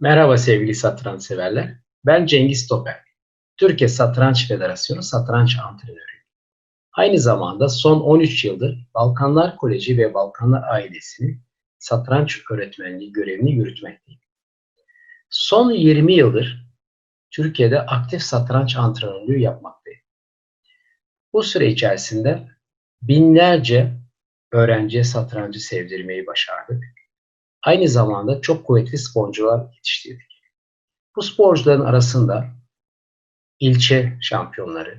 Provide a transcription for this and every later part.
Merhaba sevgili satranç severler. Ben Cengiz Toper. Türkiye Satranç Federasyonu satranç antrenörüyüm. Aynı zamanda son 13 yıldır Balkanlar Koleji ve Balkanlar Ailesi'nin satranç öğretmenliği görevini yürütmekteyim. Son 20 yıldır Türkiye'de aktif satranç antrenörlüğü yapmaktayım. Bu süre içerisinde binlerce öğrenciye satrancı sevdirmeyi başardık. Aynı zamanda çok kuvvetli sporcular yetiştirdik. Bu sporcuların arasında ilçe şampiyonları,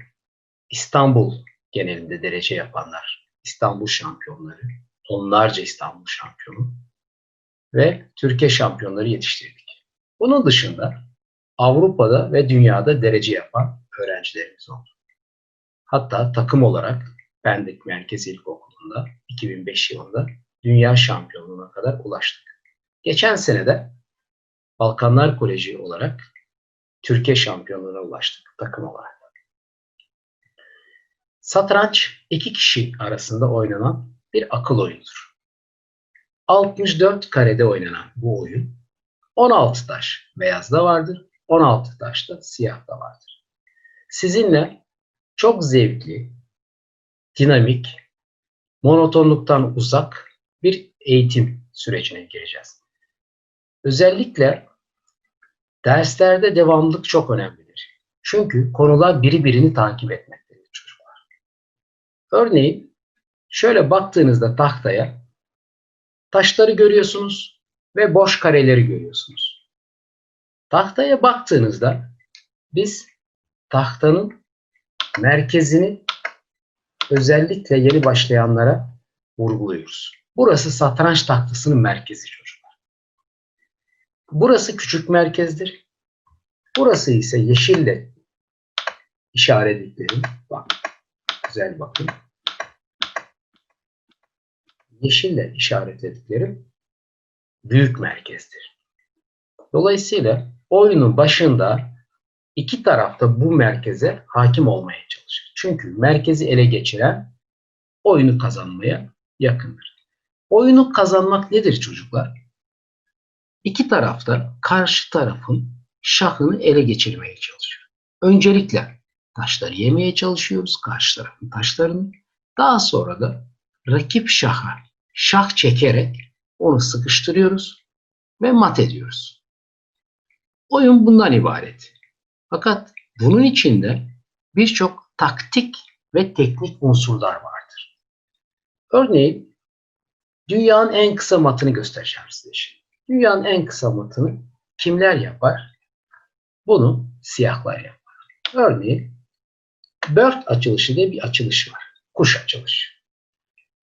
İstanbul genelinde derece yapanlar, İstanbul şampiyonları, onlarca İstanbul şampiyonu ve Türkiye şampiyonları yetiştirdik. Bunun dışında Avrupa'da ve dünyada derece yapan öğrencilerimiz oldu. Hatta takım olarak Pendik Merkez İlkokulu'nda 2005 yılında dünya şampiyonluğuna kadar ulaştık. Geçen sene de Balkanlar Koleji olarak Türkiye şampiyonluğuna ulaştık takım olarak. Satranç iki kişi arasında oynanan bir akıl oyunudur. 64 karede oynanan bu oyun 16 taş beyazda vardır, 16 taş da siyahda vardır. Sizinle çok zevkli, dinamik, monotonluktan uzak bir eğitim sürecine gireceğiz. Özellikle derslerde devamlılık çok önemlidir. Çünkü konular biri birini takip etmektedir çocuklar. Örneğin şöyle baktığınızda tahtaya taşları görüyorsunuz ve boş kareleri görüyorsunuz. Tahtaya baktığınızda biz tahtanın merkezini özellikle yeni başlayanlara vurguluyoruz. Burası satranç tahtasının merkezi çocuklar. Burası küçük merkezdir. Burası ise yeşille işaretlediklerim. Bak, güzel bakın. Yeşille işaretlediklerim büyük merkezdir. Dolayısıyla oyunun başında iki tarafta bu merkeze hakim olmaya çalışır. Çünkü merkezi ele geçiren oyunu kazanmaya yakındır. Oyunu kazanmak nedir çocuklar? İki tarafta karşı tarafın şahını ele geçirmeye çalışıyor. Öncelikle taşları yemeye çalışıyoruz, karşı tarafın taşlarını. Daha sonra da rakip şaha şah çekerek onu sıkıştırıyoruz ve mat ediyoruz. Oyun bundan ibaret. Fakat bunun içinde birçok taktik ve teknik unsurlar vardır. Örneğin dünyanın en kısa matını göstereceğim size şimdi. Dünyanın en kısa matını kimler yapar? Bunu siyahlar yapar. Örneğin Bird açılışı diye bir açılış var. Kuş açılışı.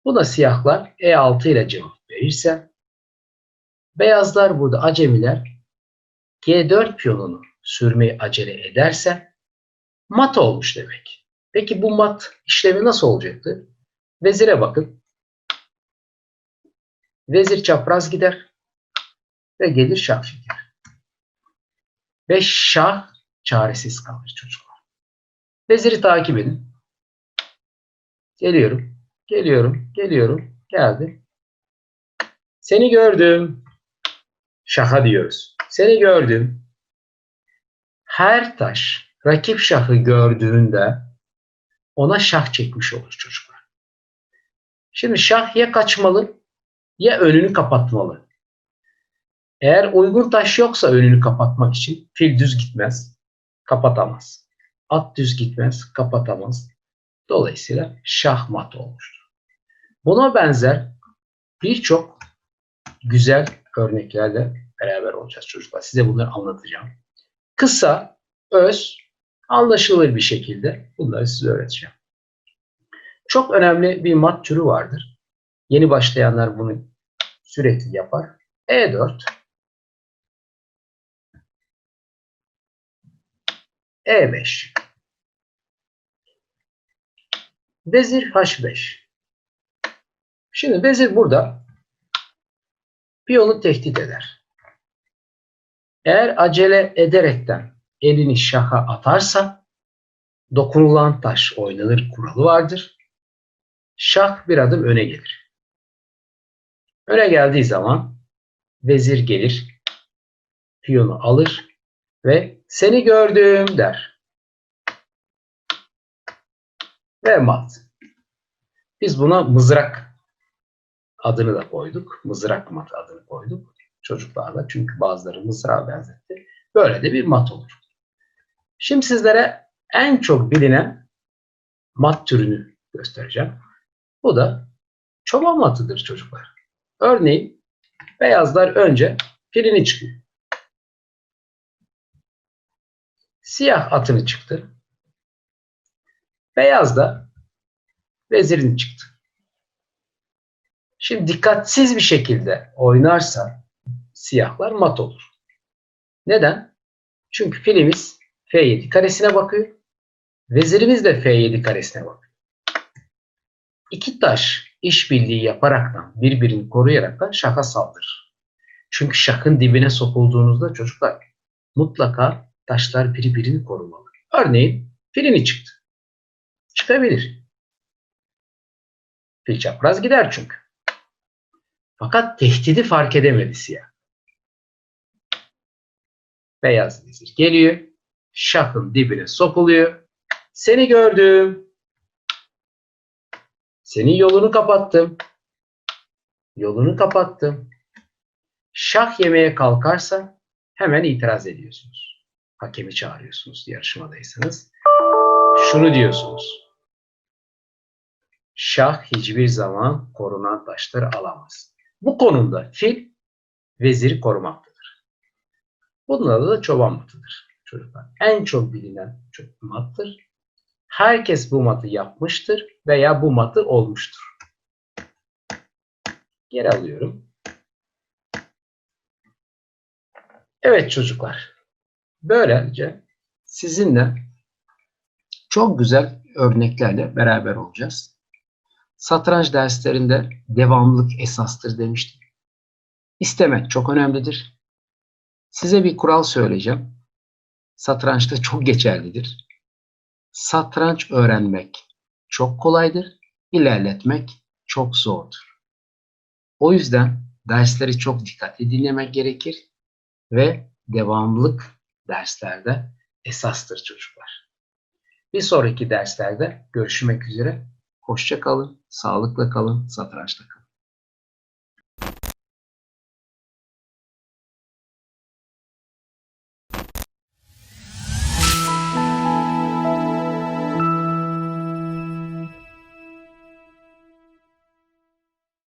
Bu da siyahlar E6 ile cevap verirse beyazlar burada acemiler G4 piyonunu sürmeyi acele ederse mat olmuş demek. Peki bu mat işlemi nasıl olacaktı? Vezire bakın. Vezir çapraz gider ve gelir şah çeker. Ve şah çaresiz kalır çocuklar. Veziri takip edin. Geliyorum, geliyorum, geliyorum, geldim. Seni gördüm. Şaha diyoruz. Seni gördüm. Her taş rakip şahı gördüğünde ona şah çekmiş olur çocuklar. Şimdi şah ya kaçmalı ya önünü kapatmalı. Eğer uygun taş yoksa önünü kapatmak için fil düz gitmez, kapatamaz. At düz gitmez, kapatamaz. Dolayısıyla şahmat olmuştur. Buna benzer birçok güzel örneklerle beraber olacağız çocuklar. Size bunları anlatacağım. Kısa, öz, anlaşılır bir şekilde bunları size öğreteceğim. Çok önemli bir mat türü vardır. Yeni başlayanlar bunu sürekli yapar. E4 E5 Vezir H5 Şimdi vezir burada piyonu tehdit eder. Eğer acele ederekten elini şaha atarsa dokunulan taş oynanır kuralı vardır. Şah bir adım öne gelir. Öne geldiği zaman vezir gelir piyonu alır ve seni gördüm der. Ve mat. Biz buna mızrak adını da koyduk. Mızrak mat adını koyduk çocuklarla. Çünkü bazıları mızrağa benzetti. Böyle de bir mat olur. Şimdi sizlere en çok bilinen mat türünü göstereceğim. Bu da çoban matıdır çocuklar. Örneğin beyazlar önce pilini çıkıyor. Siyah atını çıktı. Beyaz da vezirini çıktı. Şimdi dikkatsiz bir şekilde oynarsa siyahlar mat olur. Neden? Çünkü filimiz F7 karesine bakıyor. Vezirimiz de F7 karesine bakıyor. İki taş işbirliği yaparaktan birbirini koruyaraktan şaka saldırır. Çünkü şakın dibine sokulduğunuzda çocuklar mutlaka taşlar birbirini korumalı. Örneğin filini çıktı. Çıkabilir. Fil çapraz gider çünkü. Fakat tehdidi fark edemedi siyah. Beyaz vezir geliyor. Şahın dibine sokuluyor. Seni gördüm. Senin yolunu kapattım. Yolunu kapattım. Şah yemeye kalkarsa hemen itiraz ediyorsunuz. Hakemi çağırıyorsunuz yarışmadaysanız. Şunu diyorsunuz. Şah hiçbir zaman korunan taşları alamaz. Bu konumda fil veziri korumaktadır. Bunun adı da çoban matıdır çocuklar. En çok bilinen mattır. Herkes bu matı yapmıştır veya bu matı olmuştur. Geri alıyorum. Evet çocuklar. Böylece sizinle çok güzel örneklerle beraber olacağız. Satranç derslerinde devamlılık esastır demiştim. İstemek çok önemlidir. Size bir kural söyleyeceğim. Satrançta çok geçerlidir. Satranç öğrenmek çok kolaydır, ilerletmek çok zordur. O yüzden dersleri çok dikkatli dinlemek gerekir ve devamlılık derslerde esastır çocuklar. Bir sonraki derslerde görüşmek üzere. Hoşça kalın, sağlıkla kalın, satrançta kalın.